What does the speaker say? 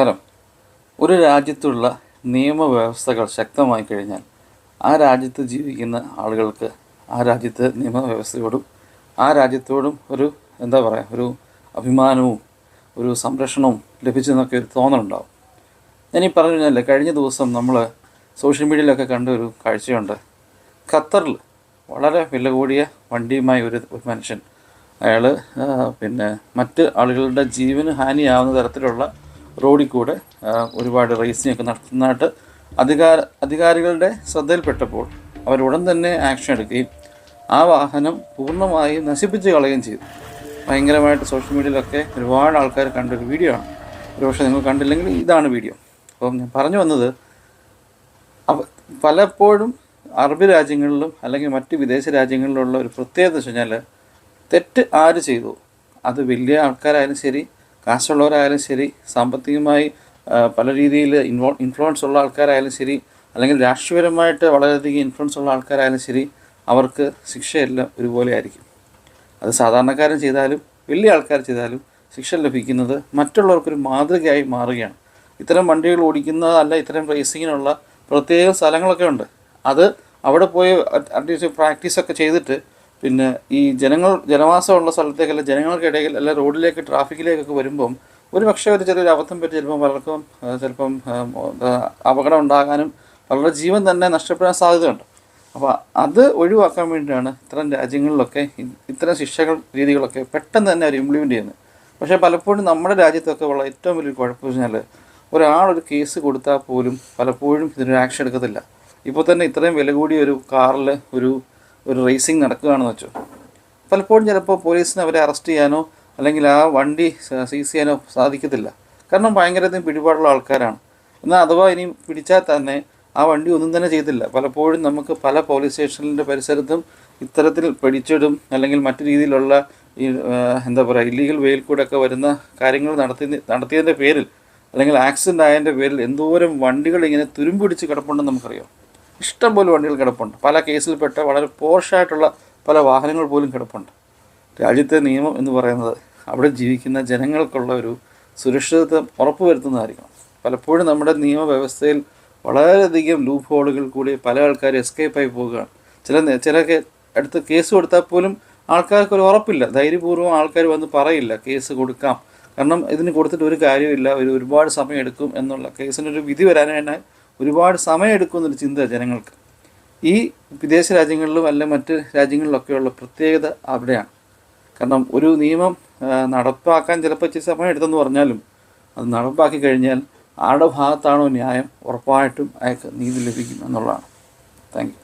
നമസ്കാരം ഒരു രാജ്യത്തുള്ള നിയമവ്യവസ്ഥകൾ ശക്തമായി കഴിഞ്ഞാൽ ആ രാജ്യത്ത് ജീവിക്കുന്ന ആളുകൾക്ക് ആ രാജ്യത്തെ നിയമവ്യവസ്ഥയോടും ആ രാജ്യത്തോടും ഒരു എന്താ പറയുക ഒരു അഭിമാനവും ഒരു സംരക്ഷണവും ലഭിച്ചെന്നൊക്കെ ഒരു തോന്നലുണ്ടാവും. ഞാനീ പറഞ്ഞു കഴിഞ്ഞാൽ കഴിഞ്ഞ ദിവസം നമ്മൾ സോഷ്യൽ മീഡിയയിലൊക്കെ കണ്ട ഒരു കാഴ്ചയുണ്ട്. ഖത്തറിൽ വളരെ വില കൂടിയ വണ്ടിയുമായി ഒരു ഒരു മനുഷ്യൻ അയാൾ പിന്നെ മറ്റ് ആളുകളുടെ ജീവന് ഹാനിയാവുന്ന തരത്തിലുള്ള റോഡിൽ കൂടെ ഒരുപാട് റേസിംഗ് ഒക്കെ നടത്തുന്നതായിട്ട് അധികാര അധികാരികളുടെ ശ്രദ്ധയിൽപ്പെട്ടപ്പോൾ അവർ ഉടൻ തന്നെ ആക്ഷൻ എടുക്കുകയും ആ വാഹനം പൂർണമായും നശിപ്പിച്ച് കളയുകയും ചെയ്തു. ഭയങ്കരമായിട്ട് സോഷ്യൽ മീഡിയയിലൊക്കെ ഒരുപാട് ആൾക്കാർ കണ്ടൊരു വീഡിയോ ആണ്. ഒരുപക്ഷെ നിങ്ങൾ കണ്ടില്ലെങ്കിൽ ഇതാണ് വീഡിയോ അപ്പം ഞാൻ പറഞ്ഞു വന്നത് പലപ്പോഴും അറബ് രാജ്യങ്ങളിലും അല്ലെങ്കിൽ മറ്റ് വിദേശ രാജ്യങ്ങളിലുള്ള ഒരു പ്രത്യേകത വെച്ച് കഴിഞ്ഞാൽ തെറ്റ് ആര് ചെയ്തു? അത് വലിയ ആൾക്കാരായാലും ശരി കാശുള്ളവരായാലും ശരി സാമ്പത്തികമായി പല രീതിയിൽ ഇൻവോ ഇൻഫ്ലുവൻസ് ഉള്ള ആൾക്കാരായാലും ശരി അല്ലെങ്കിൽ രാഷ്ട്രീയപരമായിട്ട് വളരെയധികം ഇൻഫ്ലുവൻസ് ഉള്ള ആൾക്കാരായാലും ശരി അവർക്ക് ശിക്ഷയെല്ലാം ഒരുപോലെ ആയിരിക്കും. അത് സാധാരണക്കാരൻ ചെയ്താലും വലിയ ആൾക്കാർ ചെയ്താലും ശിക്ഷ ലഭിക്കുന്നത് മറ്റുള്ളവർക്കൊരു മാതൃകയായി മാറുകയാണ്. ഇത്തരം വണ്ടികൾ ഓടിക്കുന്നതല്ല ഇത്തരം റേസിങ്ങിനുള്ള പ്രത്യേക സ്ഥലങ്ങളൊക്കെ ഉണ്ട്. അത് അവിടെ പോയി അറ്റ്ലീസ്റ്റ് പ്രാക്ടീസൊക്കെ ചെയ്തിട്ട് പിന്നെ ഈ ജനങ്ങൾ ജനവാസമുള്ള സ്ഥലത്തേക്കല്ല ജനങ്ങൾക്കിടയിൽ അല്ല റോഡിലേക്ക് ട്രാഫിക്കിലേക്കൊക്കെ വരുമ്പം ഒരു പക്ഷേ ഒരു ചെറിയൊരു അബദ്ധം പറ്റി ചിലപ്പം പലർക്കും ചിലപ്പം അപകടം ഉണ്ടാകാനും പലരുടെ ജീവൻ തന്നെ നഷ്ടപ്പെടാൻ സാധ്യതയുണ്ട്. അപ്പോൾ അത് ഒഴിവാക്കാൻ വേണ്ടിയാണ് ഇത്തരം രാജ്യങ്ങളിലൊക്കെ ഇത്തരം ശിക്ഷകൾ രീതികളൊക്കെ പെട്ടെന്ന് തന്നെ അവർ ഇംപ്ലിമെന്റ് ചെയ്യുന്നത്. പക്ഷേ പലപ്പോഴും നമ്മുടെ രാജ്യത്തൊക്കെ ഉള്ള ഏറ്റവും വലിയൊരു കുഴപ്പം വെച്ചാൽ ഒരാളൊരു കേസ് കൊടുത്താൽ പോലും പലപ്പോഴും ഇതിനൊരു ആക്ഷൻ എടുക്കത്തില്ല. ഇപ്പോൾ തന്നെ ഇത്രയും വില കൂടിയ ഒരു കാറിൽ ഒരു ഒരു റേസിംഗ് നടക്കുകയാണെന്ന് വെച്ചു. പലപ്പോഴും ചിലപ്പോൾ പോലീസിന് അവരെ അറസ്റ്റ് ചെയ്യാനോ അല്ലെങ്കിൽ ആ വണ്ടി സീസ് ചെയ്യാനോ സാധിക്കത്തില്ല. കാരണം ഭയങ്കരത്തിന് പിടിപാടുള്ള ആൾക്കാരാണ്. എന്നാൽ അഥവാ ഇനി പിടിച്ചാൽ തന്നെ ആ വണ്ടി ഒന്നും തന്നെ ചെയ്തില്ല പലപ്പോഴും നമുക്ക് പല പോലീസ് സ്റ്റേഷനിലെ പരിസരത്തും ഇത്തരത്തിൽ പിടിച്ചിടും അല്ലെങ്കിൽ മറ്റു രീതിയിലുള്ള ഈ എന്താ പറയുക ഇല്ലീഗൽ വേയിൽ ഒക്കെ വരുന്ന കാര്യങ്ങൾ നടത്തി നടത്തിയതിന്റെ പേരിൽ അല്ലെങ്കിൽ ആക്സിഡന്റ് ആയതിന്റെ പേരിൽ എന്തോരം വണ്ടികൾ ഇങ്ങനെ തുരുമ്പിടിച്ച് കിടപ്പുണ്ടെന്ന് നമുക്കറിയാം. ഇഷ്ടംപോലെ വണ്ടികൾ കിടപ്പുണ്ട്. പല കേസിൽപ്പെട്ട വളരെ പോർഷായിട്ടുള്ള പല വാഹനങ്ങൾ പോലും കിടപ്പുണ്ട്. രാജ്യത്തെ നിയമം എന്ന് പറയുന്നത് അവിടെ ജീവിക്കുന്ന ജനങ്ങൾക്കുള്ള ഒരു സുരക്ഷിതത്വം ഉറപ്പുവരുത്തുന്നതായിരിക്കണം. പലപ്പോഴും നമ്മുടെ നിയമവ്യവസ്ഥയിൽ വളരെയധികം ലൂപ്പ് ഹോളുകൾ കൂടി പല ആൾക്കാരും എസ്കേപ്പായി പോവുകയാണ്. ചില ചില അടുത്ത് കേസ് കൊടുത്താൽ പോലും ആൾക്കാർക്ക് ഒരു ഉറപ്പില്ല. ധൈര്യപൂർവം ആൾക്കാർ വന്ന് പറയില്ല കേസ് കൊടുക്കാം. കാരണം ഇതിന് കൊടുത്തിട്ട് ഒരു കാര്യമില്ല ഒരു ഒരുപാട് സമയം എടുക്കും എന്നുള്ള കേസിനൊരു വിധി വരാനായി ഒരുപാട് സമയം എടുക്കും എന്നൊരു ചിന്ത ജനങ്ങൾക്ക്. ഈ വിദേശ രാജ്യങ്ങളിലും അല്ല മറ്റ് രാജ്യങ്ങളിലൊക്കെയുള്ള പ്രത്യേകത അവിടെയാണ്. കാരണം ഒരു നിയമം നടപ്പാക്കാൻ ചിലപ്പോൾ ഇച്ചിരി സമയം എടുത്തെന്ന് പറഞ്ഞാലും അത് നടപ്പാക്കി കഴിഞ്ഞാൽ ആരുടെ ഭാഗത്താണോ ന്യായം ഉറപ്പായിട്ടും അയാൾക്ക് നീതി ലഭിക്കും എന്നുള്ളതാണ്. താങ്ക്